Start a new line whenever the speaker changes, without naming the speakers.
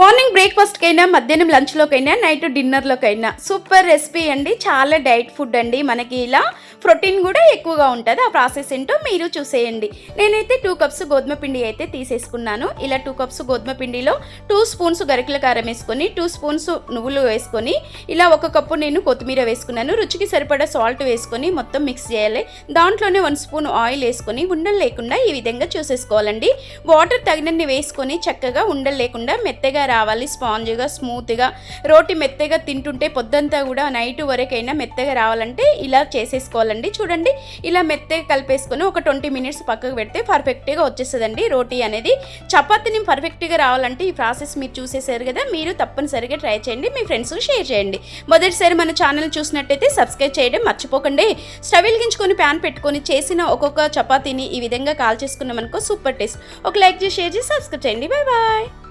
Morning బ్రేక్ఫాస్ట్కైనా మధ్యాహ్నం లంచ్లోకైనా నైట్ డిన్నర్లోకైనా. సూపర్ రెసిపీ అండి. చాలా డైట్ ఫుడ్ అండి మనకి ఇలా. ప్రోటీన్ కూడా ఎక్కువగా ఉంటుంది. ఆ ప్రాసెస్ ఏంటో మీరు చూసేయండి. నేనైతే టూ కప్స్ గోధుమ పిండి అయితే తీసేసుకున్నాను. ఇలా టూ కప్స్ గోధుమ పిండిలో టూ స్పూన్స్ గరికల కారం వేసుకొని టూ స్పూన్స్ నువ్వులు వేసుకొని ఇలా ఒక కప్పు నేను కొత్తిమీర వేసుకున్నాను. రుచికి సరిపడా సాల్ట్ వేసుకొని మొత్తం మిక్స్ చేయాలి. దాంట్లోనే వన్ స్పూన్ ఆయిల్ వేసుకొని ఉండలు లేకుండా ఈ విధంగా చూసేసుకోవాలండి. వాటర్ తగినన్ని వేసుకొని చక్కగా ఉండలు లేకుండా మెత్తగా రావాలి. స్పాంజ్గా స్మూత్గా రోటి మెత్తగా తింటుంటే పొద్దంతా కూడా నైట్ వరకైనా మెత్తగా రావాలంటే ఇలా చేసేసుకోవాలండి. చూడండి ఇలా మెత్తగా కలిపేసుకొని ఒక ట్వంటీ మినిట్స్ పక్కకు పెడితే పర్ఫెక్ట్గా వచ్చేస్తుందండి రోటీ అనేది. చపాతీని పర్ఫెక్ట్గా రావాలంటే ఈ ప్రాసెస్ మీరు చూసేసారు కదా మీరు తప్పనిసరిగా ట్రై చేయండి మీ ఫ్రెండ్స్కి షేర్ చేయండి. మొదటిసారి మన ఛానల్ చూసినట్టయితే సబ్స్క్రైబ్ చేయడం మర్చిపోకండి. స్టవ్ వెలిగించుకొని ప్యాన్ పెట్టుకొని చేసిన ఒక్కొక్క చపాతీని ఈ విధంగా కాల్ చేసుకున్నాం అనుకో సూపర్ టేస్ట్ ఒక లైక్ చేసి షేర్ చేసి సబ్స్క్రైబ్ చేయండి. Bye bye